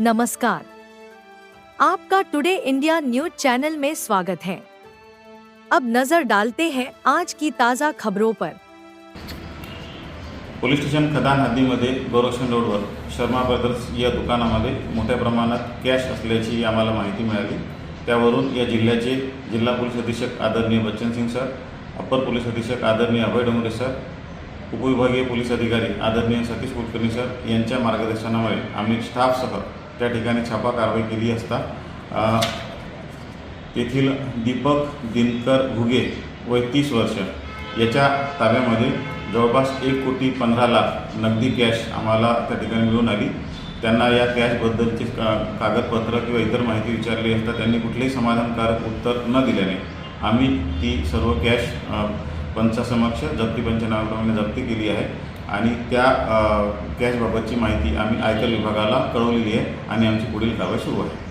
नमस्कार। आपका today India news channel में स्वागत है। अब नजर डालते हैं आज की ताजा खबरों पर। पोलीस स्टेशन खदान हद्दीमध्ये गोरक्षण रोडवर शर्मा ब्रदर्स या दुकानामध्ये मोठ्या प्रमाणात कॅश असल्याची आम्हाला माहिती मिळाली. त्यावरून या जिल्ह्याचे जिल्हा पोलीस अधीक्षक आदरणीय Bachchan Singh sir upper police अधीक्षक आदरणीय अभय डोंगरे सर उपविभागीय पोलीस अधिकारी आदरणीय सतीश कुलकर्णी सर यांच्या मार्गदर्शनामुळे आम्ही स्टाफसह त्या ठिकाणी छापा कारवाई केली असता तेथील दीपक दिनकर घुगे वय तीस वर्ष याच्या ताब्यामध्ये जवळपास एक कोटी पंधरा लाख नगदी कॅश आम्हाला त्या ठिकाणी मिळून आली. त्यांना या कॅशबद्दलचे का कागदपत्र किंवा इतर माहिती विचारली असता त्यांनी कुठलेही समाधानकारक उत्तर न दिल्याने आम्ही ती सर्व कॅश पंचासमक्ष जप्ती पंचनामाप्रमाणे जप्ती केली आहे. आणि त्या कॅशबाबतची माहिती आम्ही आयकर विभागाला कळवलेली आहे आणि आमची पुढील कारवाई सुरू आहे.